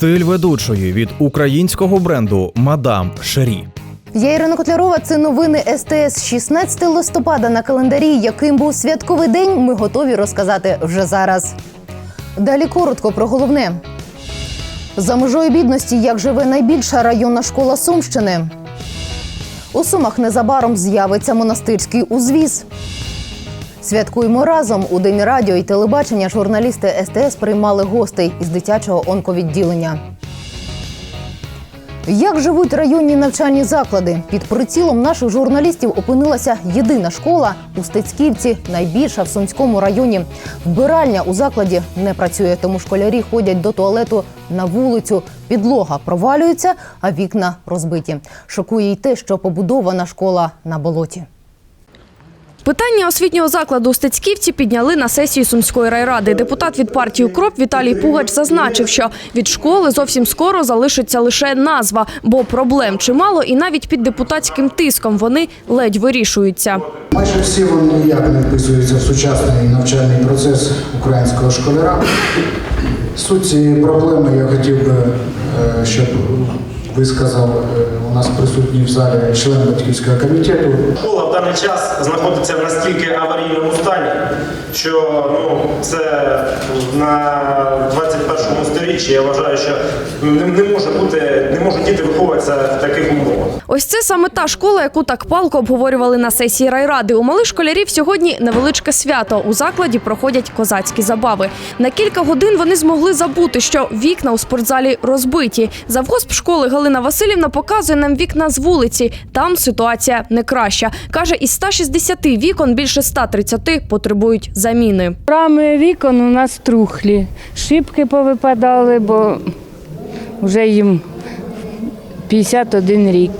Стиль ведучої від українського бренду Мадам Шері. Я Ірина Котлярова. Це новини СТС 16 листопада на календарі. Яким був святковий день, ми готові розказати вже зараз. Далі коротко про головне. За межою бідності, як живе найбільша районна школа Сумщини. У Сумах незабаром з'явиться монастирський узвіз. Святкуємо разом у день радіо і телебачення. Журналісти СТС приймали гостей із дитячого онковідділення. Як живуть районні навчальні заклади? Під прицілом наших журналістів опинилася єдина школа у Стецьківці, найбільша в Сумському районі. Вбиральня у закладі не працює, тому школярі ходять до туалету на вулицю. Підлога провалюється, а вікна розбиті. Шокує й те, що побудована школа на болоті. Питання освітнього закладу у Стецьківці підняли на сесії Сумської райради. Депутат від партії «Укроп» Віталій Пугач зазначив, що від школи зовсім скоро залишиться лише назва, бо проблем чимало, і навіть під депутатським тиском вони ледь вирішуються. Майже всі вони ніяк не вписуються в сучасний навчальний процес українського школяра. Суть цієї проблеми я хотів би, е, щоб висказав е, у нас присутній в залі член батьківського комітету. Школа в даний час знаходиться в настільки аварійному стані, що ну, це на 21 сторіччі я вважаю, що не, не може бути, не можуть діти виховуватися в таких умовах. Ось це саме та школа, яку так палко обговорювали на сесії райради. У малих школярів сьогодні невеличке свято. У закладі проходять козацькі забави. На кілька годин вони змогли забути, що вікна у спортзалі розбиті. Завгосп школи Галина Васильівна показує нам вікна з вулиці. Там ситуація не краща. Каже, із 160 вікон більше 130 потребують заміни. Рами вікон у нас трухлі, шибки повипадали, бо вже їм 51 рік.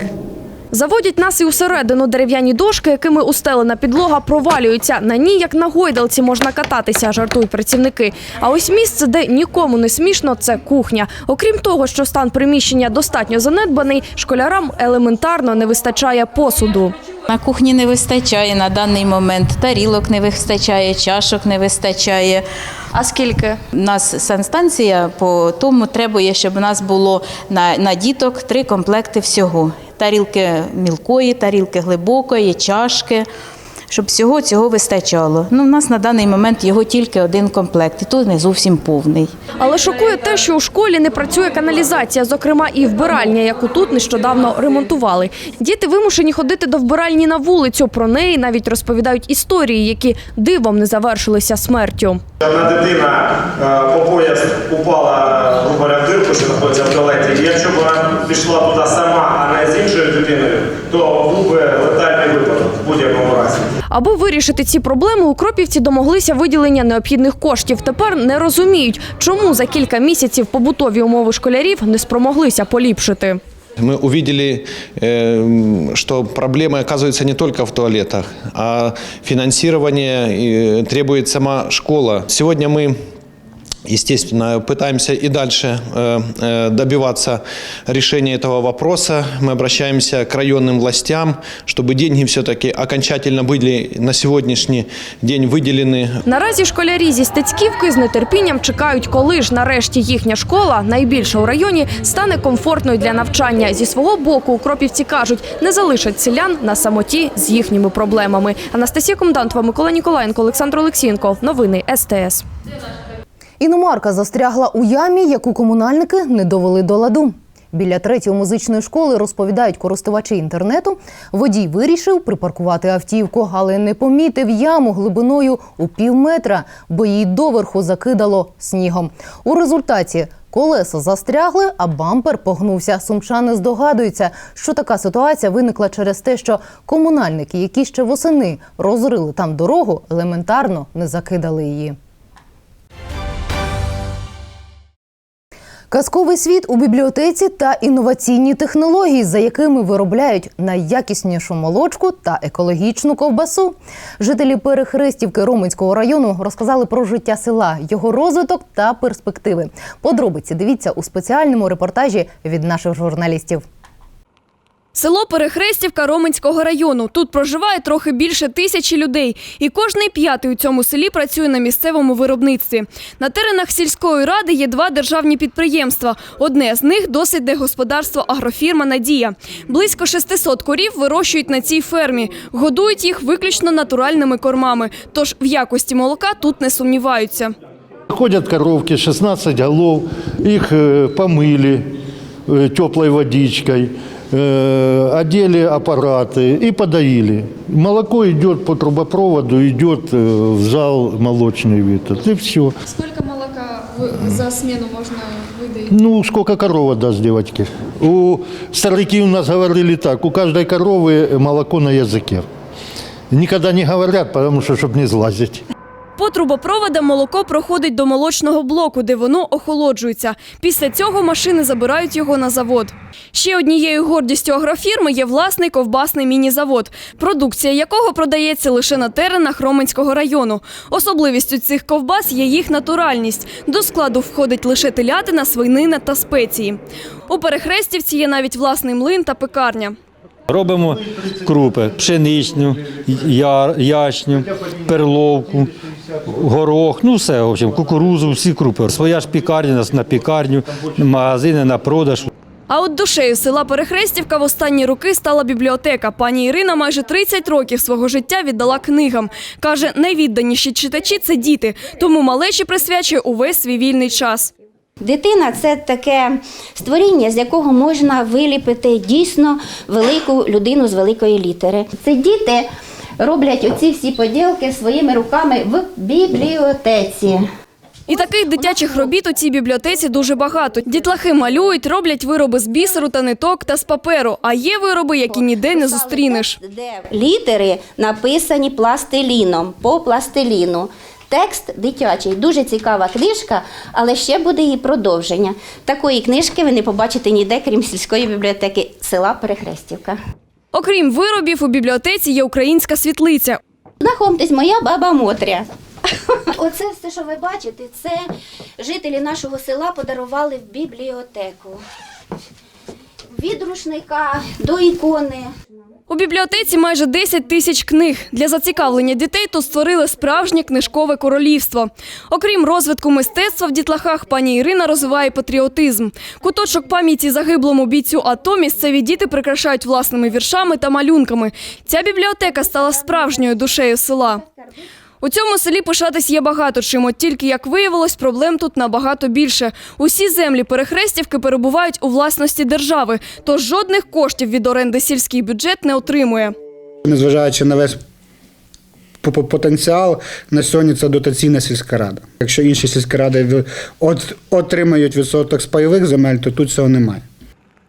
Заводять нас і усередину дерев'яні дошки, якими устелена підлога провалюються. На ній, як на гойдалці, можна кататися, жартують працівники. А ось місце, де нікому не смішно, це кухня. Окрім того, що стан приміщення достатньо занедбаний, школярам елементарно не вистачає посуду. На кухні не вистачає на даний момент. Тарілок не вистачає, чашок не вистачає. А скільки? У нас санстанція по тому требує, щоб у нас було на, на діток три комплекти всього: тарілки мілкої, тарілки глибокої, чашки. Щоб всього цього вистачало. Ну, у нас на даний момент його тільки один комплект, і то не зовсім повний. Але шокує те, що у школі не працює каналізація, зокрема і вбиральня, яку тут нещодавно ремонтували. Діти вимушені ходити до вбиральні на вулицю. Про неї навіть розповідають історії, які дивом не завершилися смертю. Одна дитина е, по пояс упала грубо в дирку, що знаходиться в туалеті. І якщо б вона пішла туди сама, а не з іншою дитиною, то був би летальний випадок в будь-якому разі. Аби вирішити ці проблеми, укропівці домоглися виділення необхідних коштів. Тепер не розуміють, чому за кілька місяців побутові умови школярів не спромоглися поліпшити. Мы увидели, э, что проблемы оказываются не только в туалетах, а финансирование э, требует сама школа. Сегодня мы Естественно, пытаемся и дальше э, э, добиваться решения этого вопроса. Мы обращаемся к районным властям, чтобы деньги все-таки окончательно были на сегодняшний день выделены Наразі школярі зі Стецьківки з нетерпінням чекають, коли ж нарешті їхня школа, найбільша у районі, стане комфортною для навчання. Зі свого боку, укропівці кажуть, не залишать селян на самоті з їхніми проблемами. Анастасія Комдантова, Микола Ніколаєнко, Олександр Олексієнко. Новини СТС. Іномарка застрягла у ямі, яку комунальники не довели до ладу. Біля третьої музичної школи розповідають користувачі інтернету. Водій вирішив припаркувати автівку, але не помітив яму глибиною у пів метра, бо її доверху закидало снігом. У результаті колеса застрягли, а бампер погнувся. Сумчани здогадуються, що така ситуація виникла через те, що комунальники, які ще восени розрили там дорогу, елементарно не закидали її. Казковий світ у бібліотеці та інноваційні технології, за якими виробляють найякіснішу молочку та екологічну ковбасу. Жителі Перехрестівки Роменського району розказали про життя села, його розвиток та перспективи. Подробиці дивіться у спеціальному репортажі від наших журналістів. Село Перехрестівка Роменського району. Тут проживає трохи більше тисячі людей, і кожний п'ятий у цьому селі працює на місцевому виробництві. На теренах сільської ради є два державні підприємства. Одне з них дослідне господарство агрофірма Надія. Близько 600 корів вирощують на цій фермі. Годують їх виключно натуральними кормами. Тож в якості молока тут не сумніваються. Ходят коровки, 16 голов, их э, помыли э, теплой водичкой, э, одели аппараты и подоили. Молоко идет по трубопроводу, идет э, в зал молочный вид. И все. Сколько молока вы- за смену можно выдать? Ну, сколько корова даст девочки? У старики у нас говорили так, у каждой коровы молоко на языке. Никогда не говорят, потому что, чтобы не сглазить. По трубопроводам молоко проходить до молочного блоку, де воно охолоджується. Після цього машини забирають його на завод. Ще однією гордістю агрофірми є власний ковбасний міні-завод, продукція якого продається лише на теренах Роменського району. Особливістю цих ковбас є їх натуральність. До складу входить лише телятина, свинина та спеції. У Перехрестівці є навіть власний млин та пекарня. Робимо крупи, пшеничну, ячню, перловку, горох, ну все, в общем, кукурузу, всі крупи. Своя ж пікарня нас на пікарню, магазини на продаж. А от душею села Перехрестівка в останні роки стала бібліотека. Пані Ірина майже 30 років свого життя віддала книгам. Каже, найвідданіші читачі це діти, тому малечі присвячує увесь свій вільний час. Дитина це таке створіння, з якого можна виліпити дійсно велику людину з великої літери. Це діти роблять оці всі поділки своїми руками в бібліотеці. І таких дитячих робіт у цій бібліотеці дуже багато. Дітлахи малюють, роблять вироби з бісеру та ниток та з паперу. А є вироби, які ніде не зустрінеш. Де літери написані пластиліном по пластиліну. Текст дитячий, дуже цікава книжка, але ще буде її продовження. Такої книжки ви не побачите ніде, крім сільської бібліотеки села Перехрестівка. Окрім виробів, у бібліотеці є українська світлиця. Знайомтесь, моя баба Мотря. Оце все, що ви бачите, це жителі нашого села подарували в бібліотеку. Від рушника до ікони. У бібліотеці майже 10 тисяч книг. Для зацікавлення дітей тут створили справжнє книжкове королівство. Окрім розвитку мистецтва в дітлахах, пані Ірина розвиває патріотизм. Куточок пам'яті загиблому бійцю АТО місцеві діти прикрашають власними віршами та малюнками. Ця бібліотека стала справжньою душею села. У цьому селі пишатись є багато чим, от тільки, як виявилось, проблем тут набагато більше. Усі землі перехрестівки перебувають у власності держави, тож жодних коштів від оренди сільський бюджет не отримує. Незважаючи на весь по- по- потенціал, на сьогодні це дотаційна сільська рада. Якщо інші сільські ради отримають відсоток з пайових земель, то тут цього немає.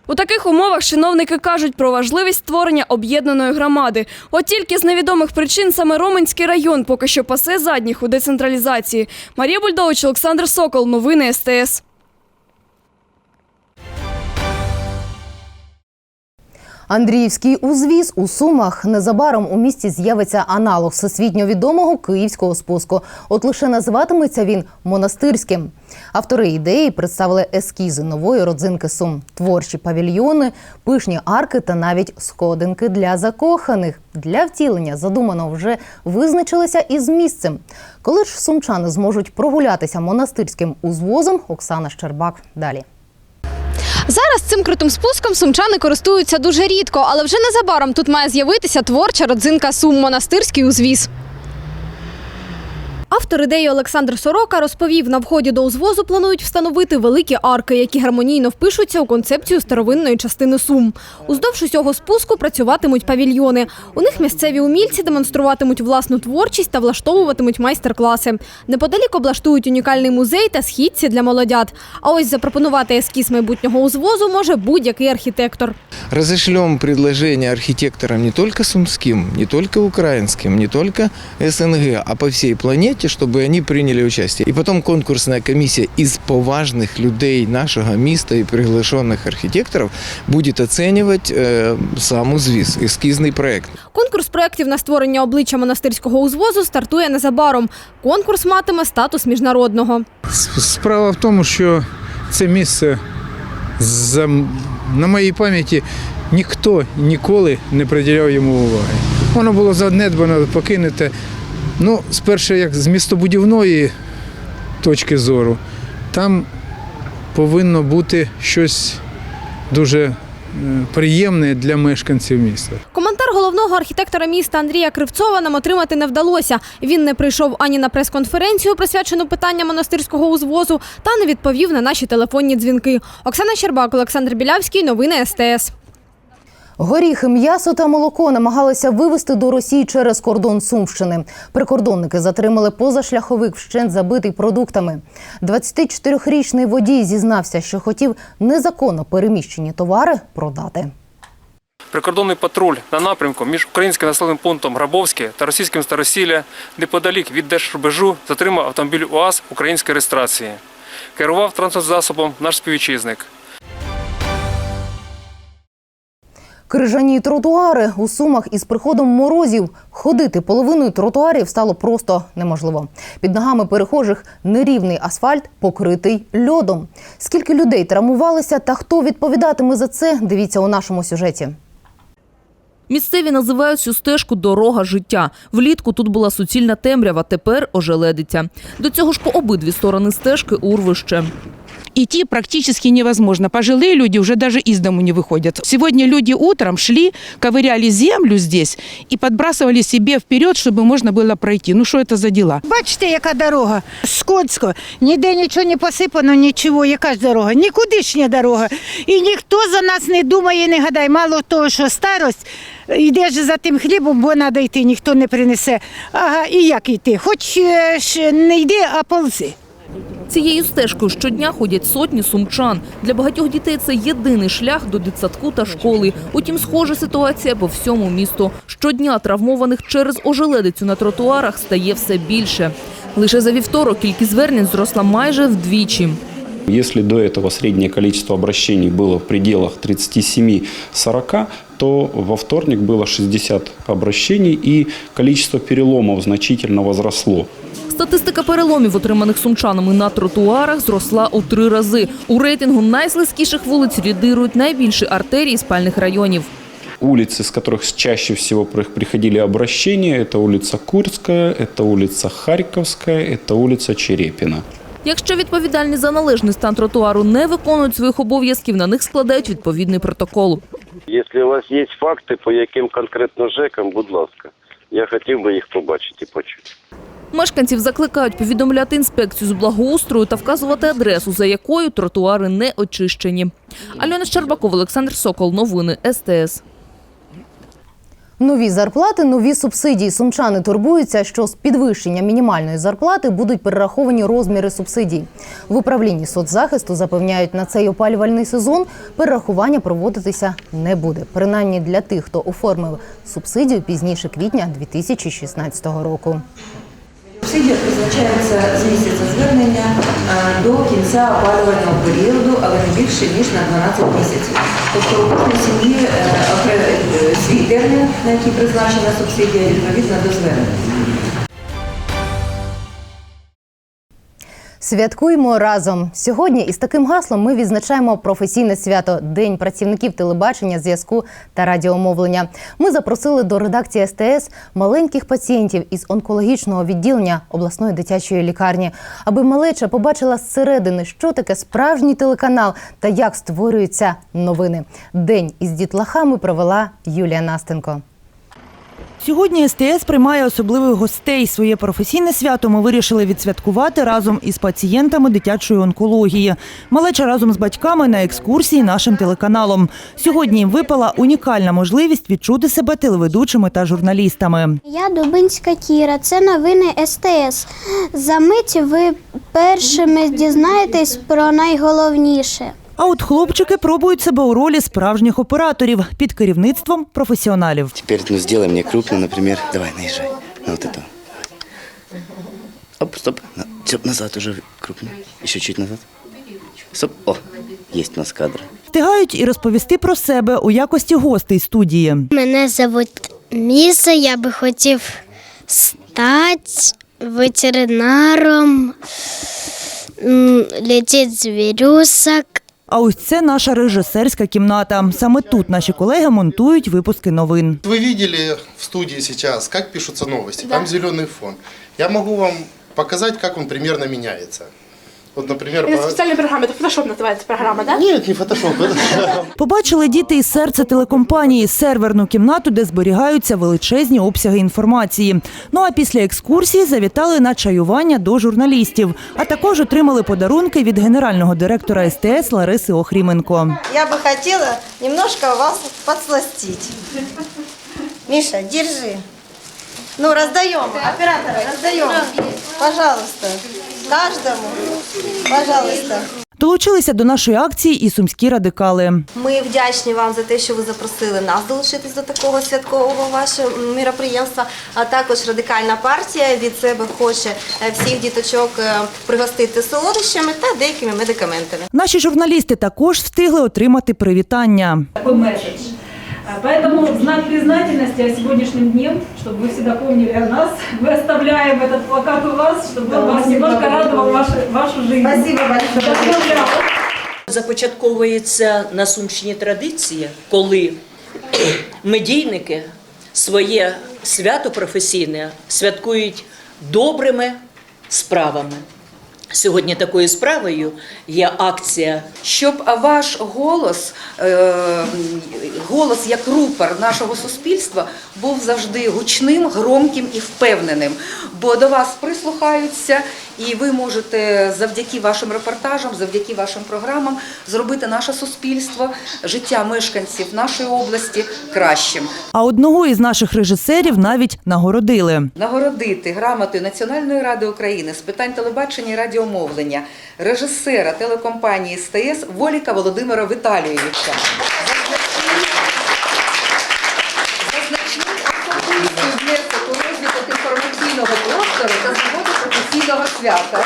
У таких умовах чиновники кажуть про важливість створення об'єднаної громади. От тільки з невідомих причин саме Роменський район поки що пасе задніх у децентралізації. Марія Бульдович, Олександр Сокол. Новини СТС. Андріївський узвіз у Сумах незабаром у місті з'явиться аналог всесвітньо відомого київського спуску. От лише називатиметься він монастирським. Автори ідеї представили ескізи нової родзинки Сум, творчі павільйони, пишні арки та навіть сходинки для закоханих. Для втілення задумано вже визначилися із місцем. Коли ж сумчани зможуть прогулятися монастирським узвозом, Оксана Щербак далі. Зараз цим крутим спуском сумчани користуються дуже рідко, але вже незабаром тут має з'явитися творча родзинка Сум монастирський узвіз. Автор ідеї Олександр Сорока розповів, на вході до узвозу планують встановити великі арки, які гармонійно впишуться у концепцію старовинної частини Сум. Уздовж усього спуску працюватимуть павільйони. У них місцеві умільці демонструватимуть власну творчість та влаштовуватимуть майстер-класи. Неподалік облаштують унікальний музей та східці для молодят. А ось запропонувати ескіз майбутнього узвозу може будь-який архітектор. Разошлем предложение архитекторам не только сумским, не только украинским, не только СНГ, а по всей планете, чтобы они приняли участие. И потом конкурсная комиссия из поважных людей нашего места и приглашенных архитекторов будет оценивать э, сам узвіз, эскизный проект. Конкурс проєктів на створення обличчя монастирського узвозу стартує незабаром. Конкурс матиме статус міжнародного. Справа в тому, що це місце за, на моїй пам'яті ніхто ніколи не приділяв йому уваги. Воно було занедбано, покинуте. Ну, спершу, як з містобудівної точки зору, там повинно бути щось дуже е, приємне для мешканців міста. Коментар головного архітектора міста Андрія Кривцова нам отримати не вдалося. Він не прийшов ані на прес-конференцію, присвячену питанням монастирського узвозу, та не відповів на наші телефонні дзвінки. Оксана Щербак, Олександр Білявський. Новини СТС. Горіхи, м'ясо та молоко намагалися вивезти до Росії через кордон Сумщини. Прикордонники затримали позашляховик вщент забитий продуктами. 24-річний водій зізнався, що хотів незаконно переміщені товари продати. Прикордонний патруль на напрямку між українським населеним пунктом Грабовське та російським Старосілля неподалік від держрубежу затримав автомобіль УАЗ української реєстрації. Керував транспортзасобом наш співвітчизник. Крижані тротуари у сумах із приходом морозів ходити половиною тротуарів стало просто неможливо. Під ногами перехожих нерівний асфальт, покритий льодом. Скільки людей травмувалися та хто відповідатиме за це? Дивіться у нашому сюжеті. Місцеві називають цю стежку дорога життя. Влітку тут була суцільна темрява, тепер ожеледиться. До цього ж по обидві сторони стежки урвище Идти практически невозможно. Пожилые люди уже даже из дому не выходят. Сегодня люди утром шли, ковыряли землю здесь и подбрасывали себе вперед, чтобы можно было пройти. Ну что это за дела? Бачите, яка дорога? Скотсько. Ніде нічого не посипано, нічого. Яка ж дорога? Нікудишня дорога. І ніхто за нас не думає, не гадає. Мало того, що старость, йдеш за тим хлібом, бо треба йти, ніхто не принесе. Ага, і як йти? Хоч е, ж не йди, а ползи. Цією стежкою щодня ходять сотні сумчан. Для багатьох дітей це єдиний шлях до дитсадку та школи. Утім, схожа ситуація по всьому місту. Щодня травмованих через ожеледицю на тротуарах стає все більше. Лише за вівторок кількість звернень зросла майже вдвічі. Если до этого среднее количество обращений было в пределах 37-40, то во вторник было 60 обращений и количество переломов значительно возросло. Статистика переломів, отриманих сумчанами на тротуарах, зросла у три рази. У рейтингу найслизькіших вулиць лідирують найбільші артерії спальних районів. Улицы, с которых чаще всего при- приходили обращения, это улица Курская, это улица Харьковская, это улица Черепина. Якщо відповідальні за належний стан тротуару не виконують своїх обов'язків, на них складають відповідний протокол. Якщо у вас є факти, по яким конкретно ЖЕКам, будь ласка, я хотів би їх побачити і почути. Мешканців закликають повідомляти інспекцію з благоустрою та вказувати адресу, за якою тротуари не очищені. Альона Щербакова, Олександр Сокол. Новини СТС. Нові зарплати, нові субсидії. Сумчани турбуються, що з підвищення мінімальної зарплати будуть перераховані розміри субсидій. В управлінні соцзахисту запевняють, на цей опалювальний сезон перерахування проводитися не буде. Принаймні для тих, хто оформив субсидію пізніше квітня 2016 року. Субсидія призначається з місяця звернення е, до кінця опалювального періоду, але не більше ніж на 12 місяців. Тобто у кожній сім'ї е, е, свій термін, на який призначена субсидія, відповідно до звернення. Святкуємо разом. Сьогодні із таким гаслом ми відзначаємо професійне свято День працівників телебачення, зв'язку та радіомовлення. Ми запросили до редакції СТС маленьких пацієнтів із онкологічного відділення обласної дитячої лікарні, аби малеча побачила зсередини, що таке справжній телеканал та як створюються новини. День із дітлахами провела Юлія Настенко. Сьогодні СТС приймає особливих гостей. Своє професійне свято ми вирішили відсвяткувати разом із пацієнтами дитячої онкології. Малеча разом з батьками на екскурсії нашим телеканалом. Сьогодні їм випала унікальна можливість відчути себе телеведучими та журналістами. Я Дубинська Кіра. Це новини СТС. За мить ви першими дізнаєтесь про найголовніше. А от хлопчики пробують себе у ролі справжніх операторів під керівництвом професіоналів. Теперь ну, сделай мне крупно, например. Давай, наезжай. На вот это. Оп, стоп. На- всё, назад уже крупно. Еще чуть назад. Стоп. О, есть у нас кадр. Встигають і розповісти про себе у якості гостей студії. Мене звуть Міса. Я би хотів стати ветеринаром, летіти звірюсок. А ось це наша режисерська кімната. Саме тут наші колеги монтують випуски новин. Ви бачили в студії зараз, як пишуться новини, Там зелений фон. Я можу вам показати, як он примерно меняется. Вот, например, Это по- специальная программа, это Photoshop называется программа, да? Нет, не фотошоп. Побачили діти із серця телекомпанії серверну кімнату, де зберігаються величезні обсяги інформації. Ну а після екскурсії завітали на чаювання до журналістів, а також отримали подарунки від генерального директора СТС Лариси Охріменко. Я бы хотела немножко вас подсластить. Миша, держи. Ну, раздаем, оператора, раздаем. Пожалуйста, каждому. Пожалуйста. Долучилися до нашої акції і сумські радикали. Ми вдячні вам за те, що ви запросили нас долучитись до такого святкового вашого міроприємства. А також радикальна партія від себе хоче е, всіх діточок е, пригостити солодощами та деякими медикаментами. Наші журналісти також встигли отримати привітання. А, Поэтому в знак признательности о сегодняшнем дне, чтобы вы всегда помнили о нас, мы оставляем этот плакат у вас, чтобы он вас немножко радовал вашу, вашу жизнь. Спасибо большое. Поздравляю. Започатковується на Сумщині традиція, коли медійники своє свято професійне святкують добрими справами. Сьогодні такою справою є акція щоб ваш голос, е, голос як рупор нашого суспільства, був завжди гучним, громким і впевненим. Бо до вас прислухаються, і ви можете завдяки вашим репортажам, завдяки вашим програмам зробити наше суспільство, життя мешканців нашої області кращим. А одного із наших режисерів навіть нагородили. Нагородити грамотою Національної ради України з питань телебачення і радіомовлення режисера телекомпанії СТС Воліка Володимира Віталійовича. За значний особистий внесок у розвиток інформаційного простору та свого професійного свята.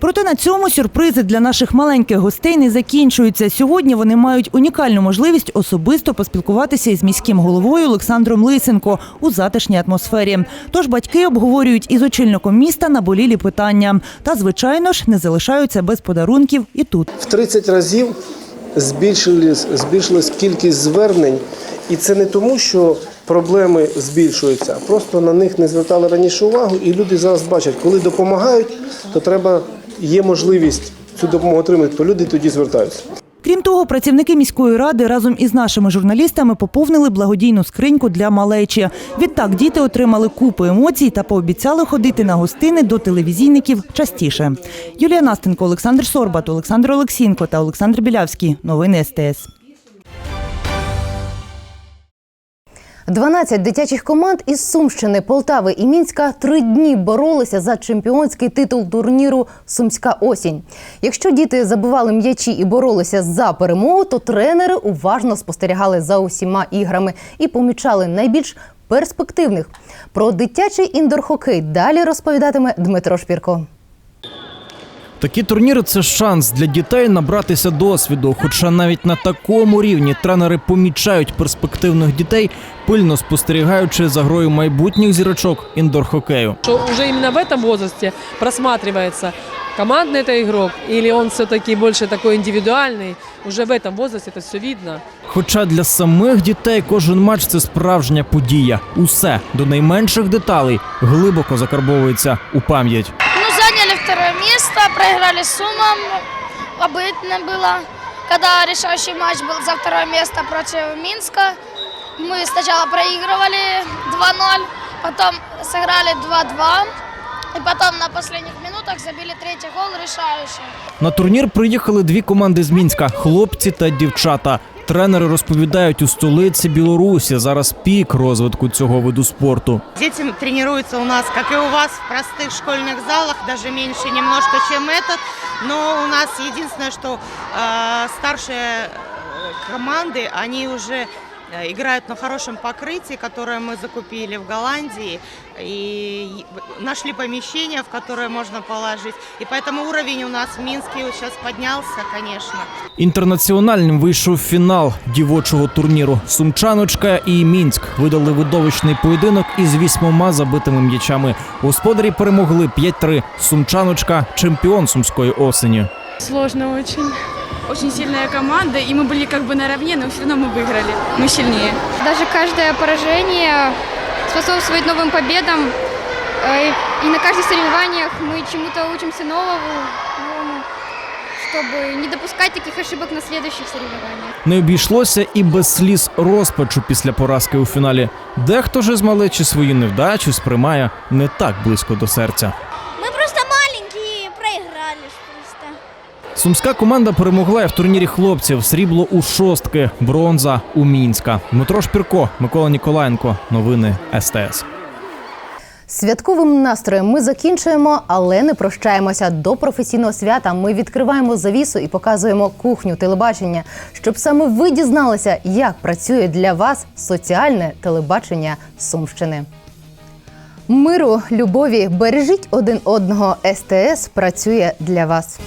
Проте на цьому сюрпризи для наших маленьких гостей не закінчуються. Сьогодні вони мають унікальну можливість особисто поспілкуватися із міським головою Олександром Лисенко у затишній атмосфері. Тож батьки обговорюють із очільником міста наболілі питання. Та, звичайно ж, не залишаються без подарунків і тут. В 30 разів збільшилась, збільшилась кількість звернень, і це не тому, що проблеми збільшуються, просто на них не звертали раніше увагу, і люди зараз бачать, коли допомагають, то треба є можливість цю допомогу отримати, то люди тоді звертаються. Крім того, працівники міської ради разом із нашими журналістами поповнили благодійну скриньку для малечі. Відтак діти отримали купу емоцій та пообіцяли ходити на гостини до телевізійників частіше. Юлія Настенко, Олександр Сорбат, Олександр Олексінко та Олександр Білявський. Новини СТС. 12 дитячих команд із Сумщини, Полтави і Мінська три дні боролися за чемпіонський титул турніру Сумська осінь. Якщо діти забивали м'ячі і боролися за перемогу, то тренери уважно спостерігали за усіма іграми і помічали найбільш перспективних. Про дитячий індор-хокей далі розповідатиме Дмитро Шпірко. Такі турніри це шанс для дітей набратися досвіду. Хоча навіть на такому рівні тренери помічають перспективних дітей, пильно спостерігаючи за грою майбутніх зірочок індор-хокею. Что уже именно в этом возрасте просматривается, командный это игрок или он все-таки больше такой индивидуальный. Уже в этом возрасте это все видно. Хоча для самих дітей кожен матч це справжня подія. Усе до найменших деталей глибоко закарбовується у пам'ять. Ну, заняли второе место, проиграли с Сумом. Обыденно было, когда решающий матч был за второе место против Минска. Мы сначала проигрывали 2-0, потом сыграли 2-2. И потом на последних минутах забили третий гол решающий. На турнір приїхали дві команди з Мінська хлопці та дівчата. Тренери розповідають, у столиці Білорусі зараз пік розвитку цього виду спорту. Дети тренируются у нас, как и у вас, в простых школьных залах, даже меньше немножко, чем этот. Но у нас единственное, что э, старшие э, команды, они уже э, играют на хорошем покрытии, которое мы закупили в Голландии, и нашли помещение, в которое можно положить. И поэтому уровень у нас в Минске вот сейчас поднялся, конечно. Інтернаціональним вийшов фінал дівочого турніру. Сумчаночка і Мінськ видали видовищний поєдинок із вісьмома забитими м'ячами. Господарі перемогли 5-3. Сумчаночка чемпіон сумської осені. Сложно очень. очень сильная команда, и мы были как бы наравне, но все равно мы выиграли. Мы сильнее. Даже каждое поражение способствует новым победам. Э, И на каждых соревнованиях мы чему-то учимся новому, новому, чтобы не допускать таких ошибок на следующих соревнованиях. Не обійшлося і без сліз розпачу після поразки у фіналі. Дехто ж із малечі свою невдачу сприймає не так близько до серця. Сумська команда перемогла в турнірі хлопців. Срібло у шостки, бронза у Мінська. Дмитро Шпірко, Микола Ніколаєнко. Новини СТС. Святковим настроєм ми закінчуємо, але не прощаємося. До професійного свята ми відкриваємо завісу і показуємо кухню телебачення, щоб саме ви дізналися, як працює для вас соціальне телебачення Сумщини. Миру, любові, бережіть один одного. СТС працює для вас.